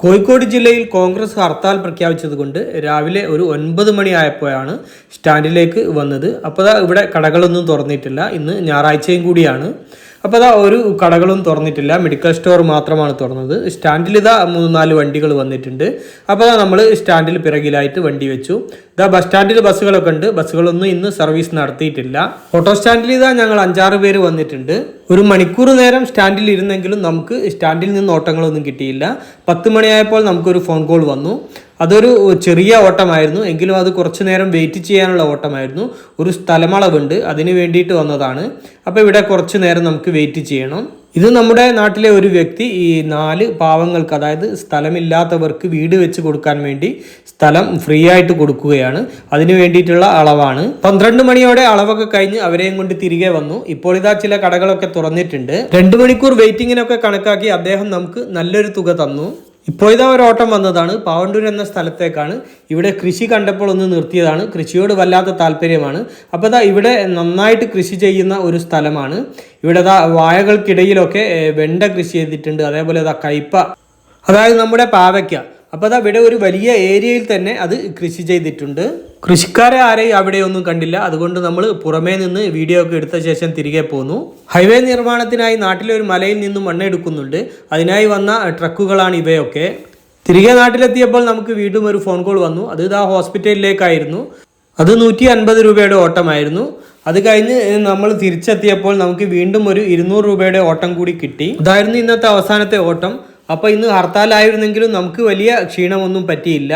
കോഴിക്കോട് ജില്ലയിൽ കോൺഗ്രസ് ഹർത്താൽ പ്രഖ്യാപിച്ചതുകൊണ്ട് രാവിലെ ഒരു ഒൻപത് മണിയായപ്പോഴാണ് സ്റ്റാൻഡിലേക്ക് വന്നത്. അപ്പോൾ ഇവിടെ കടകളൊന്നും തുറന്നിട്ടില്ല. ഇന്ന് ഞായറാഴ്ചയും കൂടിയാണ്. അപ്പോൾ അതാ ഒരു കടകളും തുറന്നിട്ടില്ല. മെഡിക്കൽ സ്റ്റോർ മാത്രമാണ് തുറന്നത്. സ്റ്റാൻഡിൽ ഇതാ മൂന്ന് നാല് വണ്ടികൾ വന്നിട്ടുണ്ട്. അപ്പോൾ അതാ നമ്മൾ സ്റ്റാൻഡിൽ പിറകിലായിട്ട് വണ്ടി വെച്ചു. ഇതാ ബസ് സ്റ്റാൻഡിൽ ബസ്സുകളൊക്കെ ഉണ്ട്. ബസ്സുകളൊന്നും ഇന്ന് സർവീസ് നടത്തിയിട്ടില്ല. ഓട്ടോ സ്റ്റാൻഡിൽ ഇതാ ഞങ്ങൾ അഞ്ചാറ് പേര് വന്നിട്ടുണ്ട്. ഒരു മണിക്കൂർ നേരം സ്റ്റാൻഡിൽ ഇരുന്നെങ്കിലും നമുക്ക് സ്റ്റാൻഡിൽ നിന്ന് ഓട്ടങ്ങളൊന്നും കിട്ടിയില്ല. പത്ത് മണിയായപ്പോൾ നമുക്കൊരു ഫോൺ കോൾ വന്നു. അതൊരു ചെറിയ ഓട്ടമായിരുന്നു. എങ്കിലും അത് കുറച്ചു നേരം വെയിറ്റ് ചെയ്യാനുള്ള ഓട്ടമായിരുന്നു. ഒരു സ്ഥലമളവുണ്ട്. അതിന് വേണ്ടിയിട്ട് വന്നതാണ്. അപ്പോൾ ഇവിടെ കുറച്ച് നേരം നമുക്ക് വെയിറ്റ് ചെയ്യണം. ഇത് നമ്മുടെ നാട്ടിലെ ഒരു വ്യക്തി ഈ നാല് പാവങ്ങൾക്ക് അതായത് സ്ഥലമില്ലാത്തവർക്ക് വീട് വെച്ച് കൊടുക്കാൻ വേണ്ടി സ്ഥലം ഫ്രീ ആയിട്ട് കൊടുക്കുകയാണ്. അതിന് വേണ്ടിയിട്ടുള്ള അളവാണ്. പന്ത്രണ്ട് മണിയോടെ അളവൊക്കെ കഴിഞ്ഞ് അവരെയും കൊണ്ട് തിരികെ വന്നു. ഇപ്പോൾ ഇതാ ചില കടകളൊക്കെ തുറന്നിട്ടുണ്ട്. രണ്ട് മണിക്കൂർ വെയിറ്റിങ്ങിനൊക്കെ കണക്കാക്കി അദ്ദേഹം നമുക്ക് നല്ലൊരു തുക തന്നു. ഇപ്പോൾ ഇതാ ഒരു ഓട്ടം വന്നതാണ്. പാവണ്ടൂർ എന്ന സ്ഥലത്തേക്കാണ്. ഇവിടെ കൃഷി കണ്ടപ്പോൾ ഒന്ന് നിർത്തിയതാണ്. കൃഷിയോട് വല്ലാത്ത താല്പര്യമാണ്. അപ്പോൾ ഇതാ ഇവിടെ നന്നായിട്ട് കൃഷി ചെയ്യുന്ന ഒരു സ്ഥലമാണ്. ഇവിടെ ഇതാ വാഴകൾക്കിടയിലൊക്കെ വെണ്ട കൃഷി ചെയ്തിട്ടുണ്ട്. അതേപോലെ ഇതാ കയ്പ അതായത് നമ്മുടെ പാവയ്ക്ക. അപ്പോൾ അതാ ഇവിടെ ഒരു വലിയ ഏരിയയിൽ തന്നെ അത് കൃഷി ചെയ്തിട്ടുണ്ട്. കൃഷിക്കാരെ ആരെയും അവിടെയൊന്നും കണ്ടില്ല. അതുകൊണ്ട് നമ്മൾ പുറമേ നിന്ന് വീഡിയോ ഒക്കെ എടുത്ത ശേഷം തിരികെ പോന്നു. ഹൈവേ നിർമ്മാണത്തിനായി നാട്ടിലെ ഒരു മലയിൽ നിന്നും മണ്ണെടുക്കുന്നുണ്ട് അതിനായി വന്ന ട്രക്കുകളാണ് ഇവയൊക്കെ. തിരികെ നാട്ടിലെത്തിയപ്പോൾ നമുക്ക് വീണ്ടും ഒരു ഫോൺ കോൾ വന്നു. അത് ഇതാ ഹോസ്പിറ്റലിലേക്കായിരുന്നു. അത് നൂറ്റി അൻപത് രൂപയുടെ ഓട്ടമായിരുന്നു. അത് കഴിഞ്ഞ് നമ്മൾ തിരിച്ചെത്തിയപ്പോൾ നമുക്ക് വീണ്ടും ഒരു ഇരുന്നൂറ് രൂപയുടെ ഓട്ടം കൂടി കിട്ടി. അതായിരുന്നു ഇന്നത്തെ അവസാനത്തെ ഓട്ടം. അപ്പോൾ ഇന്ന് ഹർത്താലായിരുന്നെങ്കിലും നമുക്ക് വലിയ ക്ഷീണമൊന്നും പറ്റിയില്ല.